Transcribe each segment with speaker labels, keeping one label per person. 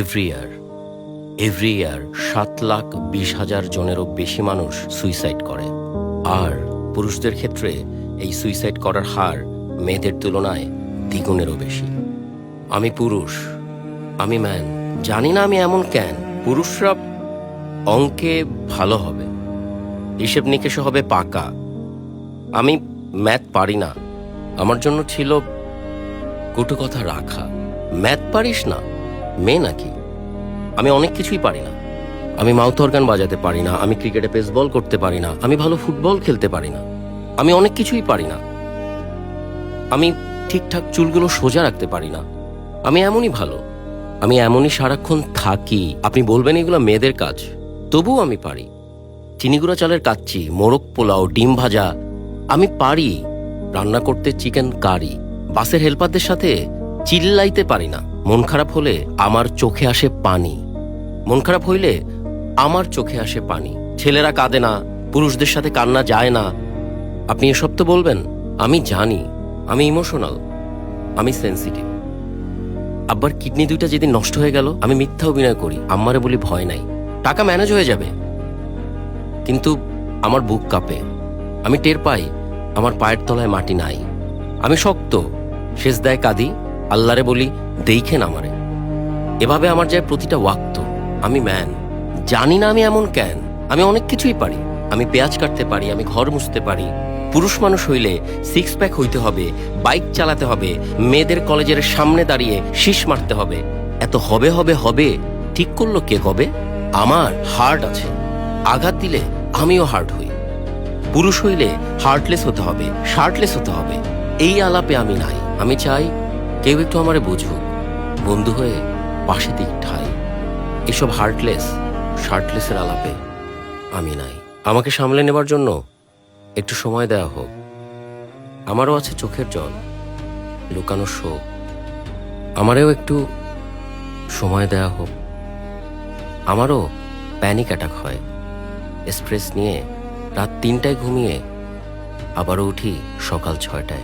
Speaker 1: Every year every year সাত লাখ বিশ হাজার জনেরও বেশি মানুষ সুইসাইড করে। আর পুরুষদের ক্ষেত্রে এই সুইসাইড করার হার মেয়েদের তুলনায় দ্বিগুণেরও বেশি। আমি পুরুষ, আমি ম্যান জানি না আমি এমন কেন। পুরুষরা অঙ্কে ভালো হবে, হিসেব নিকেশে হবে পাকা। আমি ম্যাথ পারি না, আমার জন্য ছিল কটু কথা রাখা। ম্যাথ পারিস না মেয়ে নাকি? আমি অনেক কিছুই পারি না। আমি মাউথ অর্গান বাজাতে পারি না, আমি ক্রিকেটে পেসবল করতে পারি না, আমি ভালো ফুটবল খেলতে পারি না। আমি অনেক কিছুই পারি না। আমি ঠিকঠাক চুলগুলো সোজা রাখতে পারি না। আমি এমনই ভালো। আমি এমনই সারাক্ষণ থাকি। আপনি বলবেন এগুলো মেয়েদের কাজ। তবুও আমি পারি। চিনিগুড়া চালের কাচ্চি, মোরগ পোলাও, ডিম ভাজা, আমি পারি। রান্না করতে চিকেন কারি। বাসের হেল্পারদের সাথে চিল্লাইতে পারি না। মন খারাপ হলে আমার চোখে আসে পানি। মন খারাপ হইলে আমার চোখে আসে পানি। ছেলেরা কাঁদে না, পুরুষদের সাথে কান্না যায় না। আপনি এসব তো বলবেন, আমি জানি, আমি ইমোশনাল, আমি সেন্সিটিভ। আব্বার কিডনি দুইটা যেদিন নষ্ট হয়ে গেল, আমি মিথ্যা অভিনয় করি, আম্মারে বলি ভয় নাই। টাকা ম্যানেজ হয়ে যাবে। কিন্তু আমার বুক কাঁপে। আমি টের পাই, আমার পায়ের তলায় মাটি নাই। আমি শক্ত, শেষ দেয় কাঁদি, আল্লাহরে বলি দেখেন আমারে। এভাবে আমার যায় প্রতিটা ওয়াক্ত। আমি ম্যান। জানি না আমি এমন কেন। আমি অনেক কিছুই পারি। আমি পেঁয়াজ কাটতে পারি, আমি ঘর মুছতে পারি। পুরুষ মানুষ হইলে সিক্স প্যাক হইতে হবে বাইক চালাতে হবে, মেয়েদের কলেজের সামনে দাঁড়িয়ে শীষ মারতে হবে। এত হবে হবে হবে, ঠিক করল কে কবে? আমার হার্ট আছে। আঘাত দিলে আমিও হার্ট হই। পুরুষ হইলে হার্টলেস হতে হবে শার্টলেস হতে হবে। এই আলাপে আমি নাই। আমি চাই কেউ একটু আমারে বুঝুক। বন্ধু হয়ে পাশে দিক ঠাই। এসব হার্টলেস শার্টলেসের আলাপে আমি নাই। আমাকে সামলে নেবার জন্য একটু সময় দেওয়া হোক। আমারও আছে চোখের জল, লুকানো শোক। আমারও একটু সময় দেওয়া হোক। আমারও প্যানিক অ্যাটাক হয়। এক্সপ্রেস নিয়ে রাত তিনটায় ঘুমিয়ে আবারও উঠি সকাল ছয়টায়।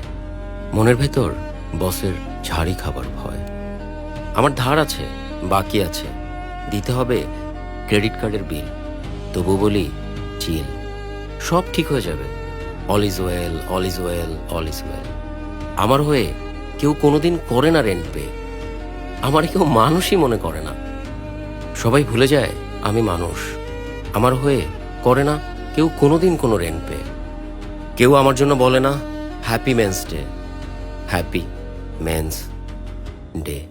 Speaker 1: মনের ভেতর বসের ঝাড়ি খাবার ভয়। আমার ধার আছে, বাকি আছে। দিতে হবে ক্রেডিট কার্ডের বিল। তবু বলি চিল সব ঠিক হয়ে যাবে। All is well all is well all is well আমার হয়ে কেউ কোনোদিন করে না রেন্ট পে আমার কেউ মানুষই মনে করে না। সবাই ভুলে যায়, আমি মানুষ। আমার হয়ে করে না কেউ কোনোদিন কোনো রেন্ট পে কেউ আমার জন্য বলে না happy men's day happy men's day